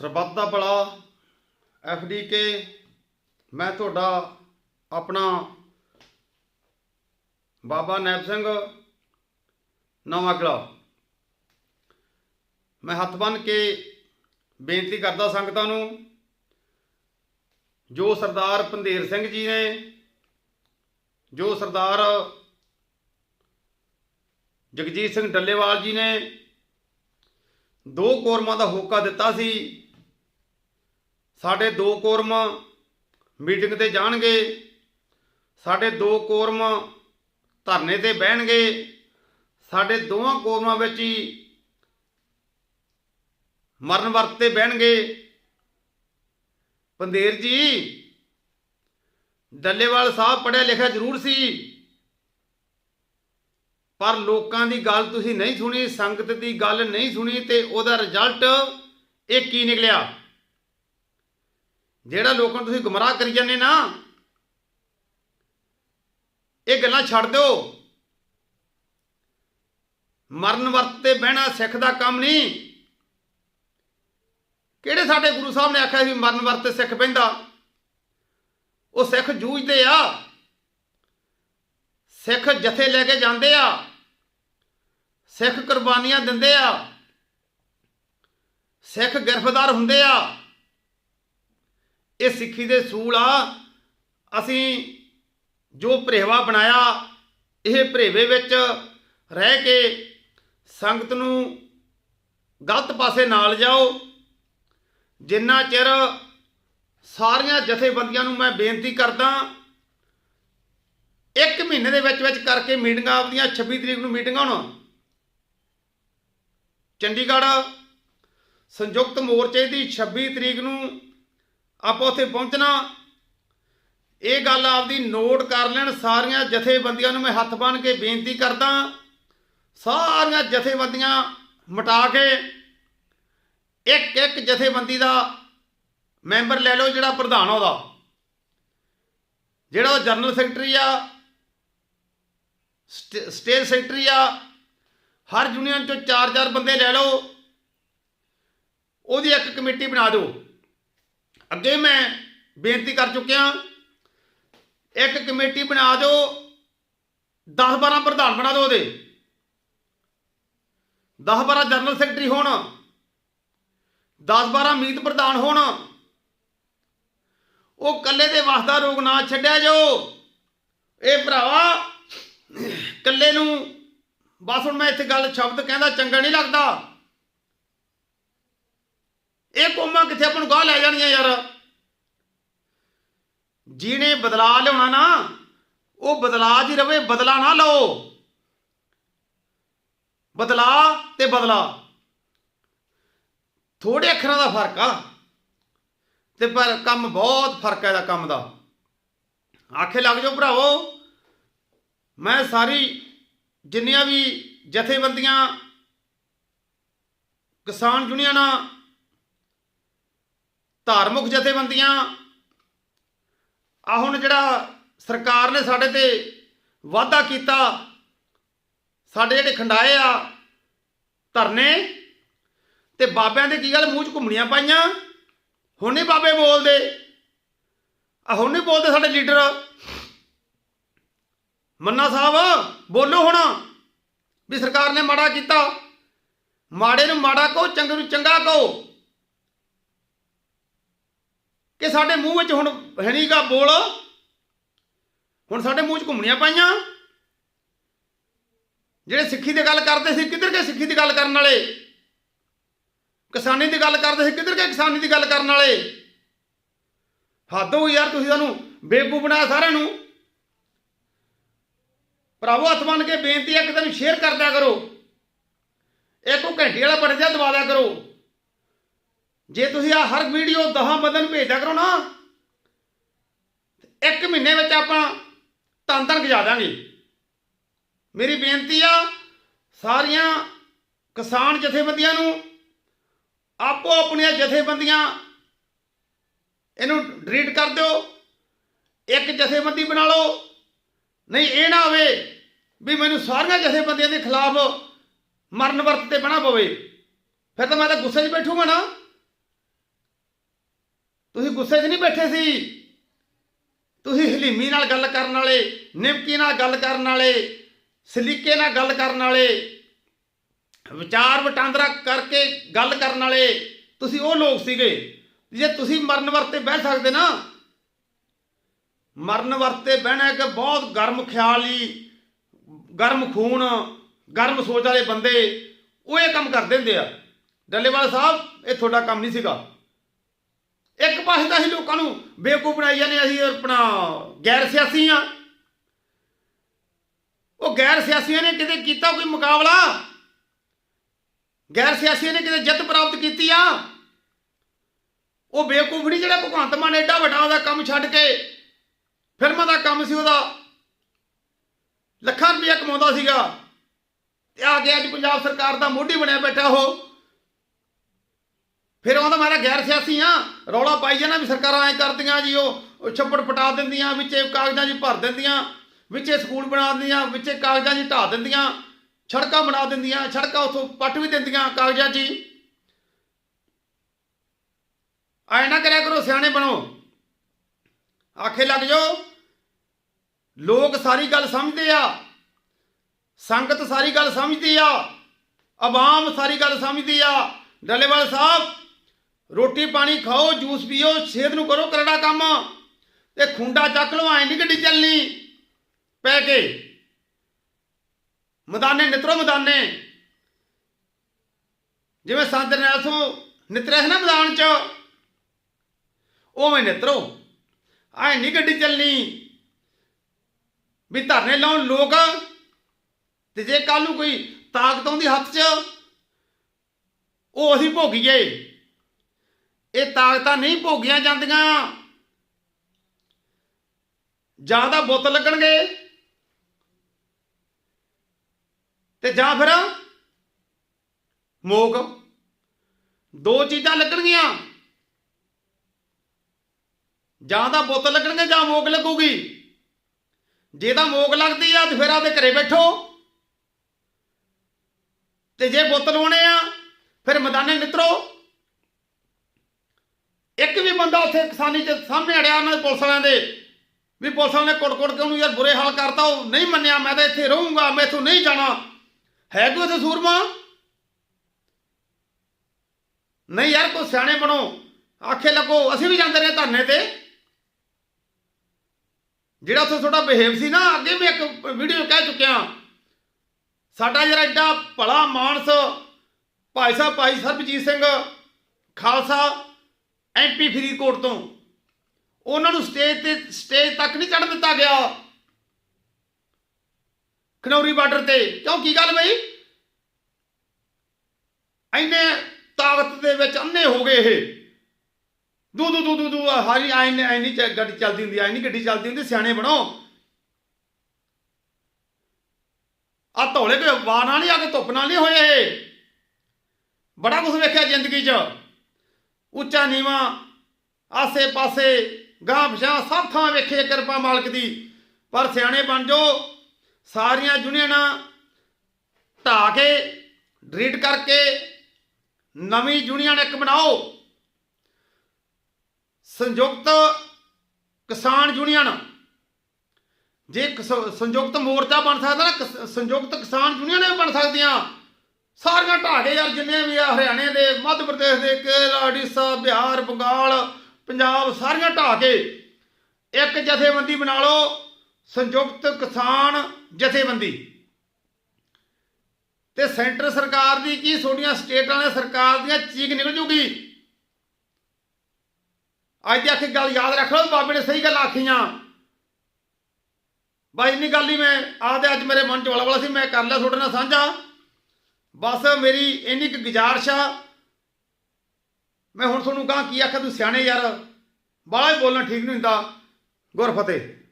ਸਰਬੱਤ ਦਾ ਭਲਾ F D K ਮੈਂ ਤੁਹਾਡਾ ਆਪਣਾ ਬਾਬਾ ਨੈਬ ਸਿੰਘ ਨਵਾਂ ਕਿਲਾ ਮੈਂ ਹੱਥ ਬੰਨ ਕੇ ਬੇਨਤੀ ਕਰਦਾ ਸੰਗਤਾਂ ਨੂੰ, ਜੋ ਸਰਦਾਰ ਪੰਧੇਰ ਸਿੰਘ ਜੀ ਨੇ, ਜੋ ਸਰਦਾਰ ਜਗਜੀਤ ਸਿੰਘ ਡੱਲੇਵਾਲ ਜੀ ਨੇ, ਦੋ ਕੋਰਮਾਂ ਦਾ ਹੋਕਾ ਦਿੱਤਾ ਸੀ ਸਾਡੇ ਦੋ ਕੋਰਮ ਮੀਟਿੰਗ ਤੇ ਜਾਣਗੇ, ਸਾਡੇ ਦੋ ਕੋਰਮ ਧਰਨੇ ਤੇ ਬਹਿਣਗੇ, ਸਾਡੇ ਦੋਵਾਂ ਕੋਰਮਾਂ ਵਿੱਚ ਹੀ ਮਰਨ ਵਰਤ ਤੇ ਬਹਿਣਗੇ। ਪੰਦੇਰ ਜੀ, ਡੱਲੇਵਾਲ ਸਾਹਿਬ ਪੜ੍ਹਿਆ ਲਿਖਿਆ ਜ਼ਰੂਰ ਸੀ, ਪਰ ਲੋਕਾਂ ਦੀ ਗੱਲ ਤੁਸੀਂ ਨਹੀਂ ਸੁਣੀ, ਸੰਗਤ ਦੀ ਗੱਲ ਨਹੀਂ ਸੁਣੀ ਤੇ ਉਹਦਾ ਰਿਜ਼ਲਟ ਇਹ ਕੀ ਨਿਕਲਿਆ? ਜਿਹੜਾ ਲੋਕਾਂ ਨੂੰ ਤੁਸੀਂ ਗੁੰਮਰਾਹ ਕਰੀ ਜਾਂਦੇ ਨਾ, ਇਹ ਗੱਲਾਂ ਛੱਡ ਦਿਓ। ਮਰਨ ਵਰਤ ਤੇ ਬਹਿਣਾ ਸਿੱਖ ਦਾ ਕੰਮ ਨਹੀਂ। ਕਿਹੜੇ ਸਾਡੇ ਗੁਰੂ ਸਾਹਿਬ ਨੇ ਆਖਿਆ ਸੀ ਮਰਨ ਵਰਤ ਤੇ ਸਿੱਖ ਬਹਿੰਦਾ? ਉਹ ਸਿੱਖ ਜੂਝਦੇ ਆ। ਸਿੱਖ ਜਥੇ ਲੈ ਕੇ ਜਾਂਦੇ ਆ। ਸਿੱਖ ਕੁਰਬਾਨੀਆਂ ਦਿੰਦੇ ਆ। ਸਿੱਖ ਗ੍ਰਿਫਤਾਰ ਹੁੰਦੇ ਆ। ਇਹ ਸਿੱਖੀ ਦੇ ਸੂਲ ਆ। ਅਸੀਂ ਜੋ ਭਰੇਵਾ ਬਣਾਇਆ, ਇਹ ਭਰੇਵੇ ਵਿੱਚ ਰਹਿ ਕੇ ਸੰਗਤ ਨੂੰ ਗਲਤ ਪਾਸੇ ਨਾਲ ਜਾਓ। ਜਿੰਨਾ ਚਿਰ ਸਾਰੀਆਂ ਜਥੇਬੰਦੀਆਂ ਨੂੰ ਮੈਂ ਬੇਨਤੀ ਕਰਦਾ, ਇੱਕ ਮਹੀਨੇ ਦੇ ਵਿੱਚ ਵਿੱਚ ਕਰਕੇ ਮੀਟਿੰਗਾਂ ਆਪਦੀਆਂ 26 ਤਰੀਕ ਨੂੰ ਮੀਟਿੰਗਾਂ ਹੋਣ। ਚੰਡੀਗੜ੍ਹ ਸੰਯੁਕਤ ਮੋਰਚੇ ਦੀ 26 ਤਰੀਕ ਨੂੰ ਆਪਾਂ ਉੱਥੇ ਪਹੁੰਚਣਾ। ਇਹ ਗੱਲ ਆਪਦੀ ਨੋਟ ਕਰ ਲੈਣ। ਸਾਰੀਆਂ ਜਥੇਬੰਦੀਆਂ ਨੂੰ ਮੈਂ ਹੱਥ ਬੰਨ੍ਹ ਕੇ ਬੇਨਤੀ ਕਰਦਾ। ਸਾਰੀਆਂ ਜਥੇਬੰਦੀਆਂ ਮਟਾ ਕੇ ਇੱਕ ਇੱਕ ਜਥੇਬੰਦੀ ਦਾ ਮੈਂਬਰ ਲੈ ਲਓ, ਜਿਹੜਾ ਪ੍ਰਧਾਨ ਉਹਦਾ। ਜਿਹੜਾ ਉਹ ਜਨਰਲ ਸੈਕਟਰੀ ਆ, ਸਟੇ- ਸਟੇਟ ਸੈਕਟਰੀ ਆ, ਹਰ ਯੂਨੀਅਨ ਚੋਂ ਚਾਰ ਚਾਰ ਬੰਦੇ ਲੈ ਲਓ। ਉਹਦੀ ਇੱਕ ਕਮੇਟੀ ਬਣਾ ਦਿਓ। ਅੱਗੇ ਮੈਂ ਬੇਨਤੀ ਕਰ ਚੁੱਕਿਆ, ਇੱਕ ਕਮੇਟੀ ਬਣਾ ਦਿਓ 10 12 ਪ੍ਰਧਾਨ ਬਣਾ ਦਿਓ ਉਹਦੇ। 10 12 ਜਨਰਲ ਸੈਕਟਰੀ ਹੋਣ 10 12 ਮੀਤ ਪ੍ਰਧਾਨ ਹੋਣ, ਉਹ ਕੱਲੇ ਦੇ ਵਸਦਾ ਰੋਗ ਨਾ ਛੱਡਿਆ ਜੋ। ਇਹ ਭਰਾਵਾ ਕੱਲੇ ਨੂੰ, ਬਸ ਹੁਣ ਮੈਂ ਇੱਥੇ ਗੱਲ ਸ਼ਬਦ ਕਹਿੰਦਾ, ਚੰਗਾ ਨਹੀਂ ਲੱਗਦਾ। ਇਹ ਕੋਮਾਂ ਕਿੱਥੇ ਆਪਾਂ ਨੂੰ ਗਾਹ ਲੈ ਜਾਣੀਆਂ ਯਾਰ? ਜਿਹਨੇ ਬਦਲਾ ਲਿਆਉਣਾ ਨਾ, ਉਹ ਬਦਲਾ ਜੀ ਰਵੇ ਬਦਲਾ ਨਾ ਲਓ। ਬਦਲਾ ਤੇ ਬਦਲਾ ਥੋੜੇ ਅੱਖਰਾਂ ਦਾ ਫ਼ਰਕ ਆ। ਤੇ ਪਰ ਕੰਮ ਬਹੁਤ ਫ਼ਰਕ ਹੈ ਇਹਦਾ ਕੰਮ ਦਾ। ਆਖੇ ਲੱਗ ਜਾਓ ਭਰਾਵੋ, ਮੈਂ ਸਾਰੀ ਜਿੰਨੀਆਂ ਵੀ ਜਥੇਬੰਦੀਆਂ, ਕਿਸਾਨ ਯੂਨੀਅਨਾਂ ਧਾਰਮਿਕ ਜਥੇਬੰਦੀਆਂ। ਆ ਹੁਣ ਜਿਹੜਾ ਸਰਕਾਰ ਨੇ ਸਾਡੇ ਤੇ ਵਾਅਦਾ ਕੀਤਾ, ਸਾਡੇ ਜਿਹੜੇ ਖੰਡਾਏ ਆ ਧਰਨੇ, ਤੇ ਬਾਬਿਆਂ ਦੇ ਕੀ ਗੱਲ ਮੂੰਹ 'ਚ ਘੁੰਮਣੀਆਂ ਪਾਈਆਂ? ਹੁਣ ਨਹੀਂ ਬਾਬੇ ਬੋਲਦੇ। ਆ ਹੁਣ ਨਹੀਂ ਬੋਲਦੇ ਸਾਡੇ ਲੀਡਰ। ਮੰਨਾ ਸਾਹਿਬ, ਬੋਲੋ ਹੁਣ ਵੀ ਸਰਕਾਰ ਨੇ ਮਾੜਾ ਕੀਤਾ। ਮਾੜੇ ਨੂੰ ਮਾੜਾ ਕਹੋ, ਚੰਗੇ ਨੂੰ ਚੰਗਾ ਕਹੋ। ਕਿ ਸਾਡੇ ਮੂੰਹ ਵਿੱਚ ਹੁਣ ਹੈ ਨਹੀਂਗਾ ਬੋਲ। ਹੁਣ ਸਾਡੇ ਮੂੰਹ 'ਚ ਘੁੰਮਣੀਆਂ ਪਾਈਆਂ। ਜਿਹੜੇ ਸਿੱਖੀ ਦੀ ਗੱਲ ਕਰਦੇ ਸੀ, ਕਿੱਧਰ ਗਏ ਸਿੱਖੀ ਦੀ ਗੱਲ ਕਰਨ ਵਾਲੇ? ਕਿਸਾਨੀ ਦੀ ਗੱਲ ਕਰਦੇ ਸੀ, ਕਿੱਧਰ ਗਏ ਕਿਸਾਨੀ ਦੀ ਗੱਲ ਕਰਨ ਵਾਲੇ? ਹੱਦ ਹੋ ਯਾਰ ਤੁਸੀਂ ਸਾਨੂੰ ਬੇਵਕੂਫ ਬਣਾਇਆ ਸਾਰਿਆਂ ਨੂੰ। ਭਰਾਵੋ, ਹੱਥ ਮੰਨ ਕੇ ਬੇਨਤੀ ਹੈ ਕਿ ਤੈਨੂੰ ਸ਼ੇਅਰ ਕਰ ਦਿਆ ਕਰੋ। ਇੱਕ ਉਹ ਘੰਟੀ ਵਾਲਾ ਬਟਨ ਜਿਹਾ ਦਬਾ ਦਿਆ ਕਰੋ। ਜੇ ਤੁਸੀਂ ਆ ਹਰ ਵੀਡੀਓ ਦਹਾਂ ਬਦਨ ਭੇਜਿਆ ਕਰੋ ਨਾ ਇੱਕ ਮਹੀਨੇ ਵਿੱਚ ਆਪਾਂ ਤਨ ਤਨ ਗਜਾ ਦਾਂਗੇ ਮੇਰੀ ਬੇਨਤੀ ਆ, ਸਾਰੀਆਂ ਕਿਸਾਨ ਜਥੇਬੰਦੀਆਂ ਨੂੰ ਆਪੋ ਆਪਣੀਆਂ ਜਥੇਬੰਦੀਆਂ, ਇਹਨੂੰ ਡਿਲੀਟ ਕਰ ਦਿਓ, ਇੱਕ ਜਥੇਬੰਦੀ ਬਣਾ ਲਓ। ਨਹੀਂ, ਇਹ ਨਾ ਹੋਵੇ ਵੀ ਮੈਨੂੰ ਸਾਰੀਆਂ ਜਥੇਬੰਦੀਆਂ ਦੇ ਖਿਲਾਫ ਮਰਨ ਵਰਤ ਤੇ ਬਣਾ ਪਵੇ। ਫਿਰ ਤਾਂ ਮੈਂ ਤਾਂ ਗੁੱਸੇ 'ਚ ਬੈਠੂਗਾ ਨਾ। ਤੁਸੀਂ ਗੁੱਸੇ 'ਚ ਨਹੀਂ ਬੈਠੇ ਸੀ? ਤੁਸੀਂ ਹਲੀਮੀ ਨਾਲ ਗੱਲ ਕਰਨ ਵਾਲੇ, ਨਿਮਕੀ ਨਾਲ ਗੱਲ ਕਰਨ ਵਾਲੇ, ਸਲੀਕੇ ਨਾਲ ਗੱਲ ਕਰਨ ਵਾਲੇ, ਵਿਚਾਰ ਵਟਾਂਦਰਾ ਕਰਕੇ ਗੱਲ ਕਰਨ ਵਾਲੇ ਤੁਸੀਂ ਉਹ ਲੋਕ ਸੀਗੇ ਜੇ ਤੁਸੀਂ ਮਰਨ ਵਰਤੇ ਬਹਿ ਸਕਦੇ ਨਾ? ਮਰਨ ਵਰਤੇ ਬਹਿਣਾ ਕਿ ਬਹੁਤ ਗਰਮ ਖਿਆਲੀ ਗਰਮ ਖੂਨ, ਗਰਮ ਸੋਚ ਵਾਲੇ ਬੰਦੇ ਉਹ ਇਹ ਕੰਮ ਕਰਦੇ ਹੁੰਦੇ ਆ। ਡੱਲੇਵਾਲ ਸਾਹਿਬ, ਇਹ ਤੁਹਾਡਾ ਕੰਮ ਨਹੀਂ ਸੀਗਾ। ਇੱਕ ਪਾਸੇ ਤਾਂ ਅਸੀਂ ਲੋਕਾਂ ਨੂੰ ਬੇਵਕੂਫ ਬਣਾਈ ਜਾਂਦੇ ਅਸੀਂ ਆਪਣਾ ਗੈਰ ਸਿਆਸੀ ਆ ਉਹ ਗੈਰ ਸਿਆਸੀਆਂ ਨੇ ਕਿਤੇ ਕੀਤਾ ਕੋਈ ਮੁਕਾਬਲਾ? ਗੈਰ ਸਿਆਸੀਆਂ ਨੇ ਕਿਤੇ ਜਿੱਤ ਪ੍ਰਾਪਤ ਕੀਤੀ ਆ? ਉਹ ਬੇਵਕੂਫ ਨਹੀਂ ਜਿਹੜਾ ਭਗਵੰਤ ਮਾਨ ਐਡਾ ਵੱਡਾ ਉਹਦਾ ਕੰਮ ਛੱਡ ਕੇ ਫਿਲਮਾਂ ਦਾ ਕੰਮ ਸੀ ਉਹਦਾ। ਲੱਖਾਂ ਰੁਪਇਆ ਕਮਾਉਂਦਾ ਸੀਗਾ। ਤੇ ਆ ਕੇ ਅੱਜ ਪੰਜਾਬ ਸਰਕਾਰ ਦਾ ਮੋਢੀ ਬਣਿਆ ਬੈਠਾ ਉਹ। ਮਾਰਾ ਗੈਰ ਸਿਆਸੀ ਆ। ਰੌਲਾ ਪਾਈ ਜਾਣਾ ਵੀ ਸਰਕਾਰਾਂ ਐ ਕਰਦੀਆਂ ਜੀ, ਉਹ ਛੱਪੜ ਪਟਾ ਦਿੰਦੀਆਂ, ਵਿੱਚੇ ਕਾਗਜ਼ਾਂ 'ਚ ਭਰ ਦਿੰਦੀਆਂ, ਵਿੱਚੇ ਸਕੂਲ ਬਣਾ ਦਿੰਦੀਆਂ, ਵਿੱਚੇ ਕਾਗਜ਼ਾਂ 'ਚ ਢਾ ਦਿੰਦੀਆਂ, ਸੜਕਾਂ ਬਣਾ ਦਿੰਦੀਆਂ, ਸੜਕਾਂ ਉਥੋਂ ਪੱਟ ਵੀ ਦਿੰਦੀਆਂ ਕਾਗਜ਼ਾਂ 'ਚ ਹੀ ਐ ਨਾ ਕਰਿਆ ਕਰੋ, ਸਿਆਣੇ ਬਣੋ। ਆਖੇ ਲੱਗ ਜਾਓ, ਲੋਕ ਸਾਰੀ ਗੱਲ ਸਮਝਦੇ ਆ, ਸੰਗਤ ਸਾਰੀ ਗੱਲ ਸਮਝਦੀ ਆ, ਆਵਾਮ ਸਾਰੀ ਗੱਲ ਸਮਝਦੀ ਆ, ਡੱਲੇਵਾਲ ਸਾਹਿਬ ਰੋਟੀ ਪਾਣੀ ਖਾਓ, ਜੂਸ ਪੀਓ, ਸਿਹਤ ਨੂੰ ਕਰੋ ਕਰੜਾ ਕੰਮ। ਤੇ ਖੁੰਡਾ ਚੱਕ ਲਓ, ਐਂ ਨਹੀਂ ਗੱਡੀ ਚੱਲਣੀ। ਪੈ ਕੇ। ਮਦਾਨੇ, ਨਿਤਰੋ ਮੈਦਾਨੇ। ਜਿਵੇਂ ਸੰਤ ਨੈਸੋਂ ਨਿਤਰਿਆ ਸੀ ਨਾ ਮੈਦਾਨ 'ਚ, ਉਵੇਂ ਨਿਤਰੋ। ਐਂ ਨਹੀਂ ਗੱਡੀ ਚੱਲਣੀ। ਵੀ ਧਰਨੇ ਲਾਉਣ ਲੋਕ, ਤੇ ਜੇ ਕੱਲ ਨੂੰ ਕੋਈ ਤਾਕਤ ਆਉਂਦੀ ਹੱਥ 'ਚ, ਉਹ ਅਸੀਂ ਭੋਗੀਏ। ਇਹ ਤਾਕਤਾਂ ਨਹੀਂ ਭੋਗੀਆਂ ਜਾਂਦੀਆਂ। ਜਾਂ ਤਾਂ ਬੁੱਤ ਲੱਗਣਗੇ। ਤੇ ਜਾਂ ਫਿਰ ਮੋਗ। ਦੋ ਚੀਜ਼ਾਂ ਲੱਗਣਗੀਆਂ। ਜਾਂ ਤਾਂ ਬੁੱਤ ਲੱਗਣਗੇ ਜਾਂ ਮੋਗ ਲੱਗੂਗੀ। ਜੇ ਤਾਂ ਮੋਗ ਲੱਗਦੀ ਆ ਤੇ ਫਿਰ ਆਪਦੇ ਘਰੇ ਬੈਠੋ। ਤੇ ਜੇ ਬੁੱਤ ਲਾਉਣੇ ਆ, ਫਿਰ ਮੈਦਾਨੇ ਨਿਤਰੋ। ਬੰਦਾ ਉੱਥੇ ਕਿਸਾਨੀ ਚ ਸਾਹਮਣੇ ਅੜਿਆ ਉਹਨਾਂ ਦੇ ਪੁਲਿਸ ਵਾਲਿਆਂ ਦੇ। ਵੀ ਪੁਲਿਸ ਵਾਲਿਆਂ ਨੇ ਕੁੱਟ-ਕੁੱਟ ਕੇ ਉਹਨੂੰ ਯਾਰ ਬੁਰੇ ਹਾਲ ਕਰਤਾ, ਉਹ ਨਹੀਂ ਮੰਨਿਆ, ਮੈਂ ਤਾਂ ਇੱਥੇ ਰਹੂੰਗਾ, ਮੈਂ ਇੱਥੋਂ ਨਹੀਂ ਜਾਣਾ। ਹੈ ਕੋਈ ਇੱਥੇ ਸੂਰਮਾ? ਨਹੀਂ ਯਾਰ, ਕੋਈ ਸਿਆਣੇ ਬਣੋ। ਆਖੇ ਲੱਗੋ, ਅਸੀਂ ਵੀ ਜਾਂਦੇ ਰਹੇ ਧਰਨੇ ਤੇ। ਜਿਹੜਾ ਉੱਥੇ ਤੁਹਾਡਾ ਬਿਹੇਵ ਸੀ ਨਾ, ਅੱਗੇ ਵੀ ਇੱਕ ਵੀਡੀਓ ਕਹਿ ਚੁੱਕਿਆ। ਸਾਡਾ ਜਿਹੜਾ ਐਡਾ ਭਲਾ ਮਾਨਸ, ਭਾਈ ਸਾਹਿਬ, ਭਾਈ ਸਰਬਜੀਤ ਸਿੰਘ, ਖਾਲਸਾ ਐਮਪੀ ਫਰੀਦਕੋਟ ਤੋਂ। ਉਹਨਾਂ ਨੂੰ ਸਟੇਜ ਤੇ ਸਟੇਜ ਤੱਕ ਨਹੀਂ ਚੜ੍ਹਨ ਦਿੱਤਾ ਗਿਆ। ਖਨੌਰੀ ਬਾਰਡਰ ਤੇ। ਕਿਉਂ? ਕੀ ਗੱਲ ਬਈ? ਐਨੇ ਤਾਕਤ ਦੇ ਵਿੱਚ ਅੰਨੇ ਹੋ ਗਏ ਇਹ। ਦੂ ਦੂ ਦੂ ਦੂ ਦੂ ਹਾਰੀ ਆਈ ਨੇ ਐ ਗੱਡੀ ਚੱਲਦੀ ਹੁੰਦੀ ਐ ਨਹੀਂ ਗੱਡੀ ਚੱਲਦੀ ਹੁੰਦੀ, ਸਿਆਣੇ ਬਣੋ। ਆ ਧੌਲੇ ਕੋਈ ਵਾਹ ਨਾਲ ਨਹੀਂ, ਆ ਕੇ ਧੁੱਪ ਨਾਲ ਨਹੀਂ ਹੋਏ ਇਹ। ਬੜਾ ਕੁਝ ਵੇਖਿਆ ਜ਼ਿੰਦਗੀ 'ਚ। ਉੱਚਾ ਨੀਵਾ ਆਸੇ ਪਾਸੇ ਗਾਂ ਪਛਾਂ ਸਭ ਥਾਂ ਵੇਖੇ ਕਿਰਪਾ ਮਾਲਕ ਦੀ। ਪਰ ਸਿਆਣੇ ਬਣ ਜੋ, ਸਾਰੀਆਂ ਯੂਨੀਅਨਾਂ ਢਾ ਕੇ ਡਿਲੀਟ ਕਰਕੇ, ਨਵੀਂ ਯੂਨੀਅਨ ਇੱਕ ਬਣਾਓ। ਸੰਯੁਕਤ ਕਿਸਾਨ ਯੂਨੀਅਨ। ਜੇ ਸੰਯੁਕਤ ਮੋਰਚਾ ਬਣ ਸਕਦਾ ਨਾ, ਕਿਸ- ਸੰਯੁਕਤ ਕਿਸਾਨ ਯੂਨੀਅਨ ਵੀ ਬਣ ਸਕਦੀਆਂ। ਸਾਰੀਆਂ ਢਾਹ ਕੇ ਯਾਰ ਜਿੰਨੇ ਵੀ ਆ ਹਰਿਆਣੇ ਦੇ, ਮੱਧ ਪ੍ਰਦੇਸ਼ ਦੇ, ਕੇਰਲਾ, ਉੜੀਸਾ, ਬਿਹਾਰ, ਬੰਗਾਲ, ਪੰਜਾਬ, ਸਾਰੀਆਂ ਢਾਹ ਕੇ ਇੱਕ ਜਥੇਬੰਦੀ ਬਣਾ ਲਓ, ਸੰਯੁਕਤ ਕਿਸਾਨ ਜਥੇਬੰਦੀ। ਤੇ ਸੈਂਟਰ ਸਰਕਾਰ ਦੀ ਕੀ, ਤੁਹਾਡੀਆਂ ਸਟੇਟਾਂ ਨੇ ਸਰਕਾਰ ਦੀਆਂ ਚੀਕ ਨਿਕਲ ਜੂਗੀ? ਅੱਜ ਦੀ ਆਖੀ ਗੱਲ ਯਾਦ ਰੱਖ ਲਓ, ਬਾਬੇ ਨੇ ਸਹੀ ਗੱਲ ਆਖੀਆਂ। ਬਾਈ, ਇੰਨੀ ਗੱਲ ਹੀ ਮੈਂ ਆਦੇ ਅੱਜ ਮੇਰੇ ਮਨ ਚ ਵਾਲਾ ਵਲਾ ਸੀ, ਮੈਂ ਕਰ ਲਿਆ ਤੁਹਾਡੇ ਨਾਲ ਸਾਂਝਾ। ਬਸ ਮੇਰੀ ਇੰਨੀ ਕੁ ਗੁਜ਼ਾਰਿਸ਼ ਆ। ਮੈਂ ਹੁਣ ਤੁਹਾਨੂੰ ਕਹਾਂ ਕੀ ਆਖਾਂ, ਤੂੰ ਸਿਆਣੇ ਯਾਰ। ਬਾਹਲਾ ਹੀ ਬੋਲਣਾ ਠੀਕ ਨਹੀਂ ਹੁੰਦਾ। ਗੁਰ ਫਤਿਹ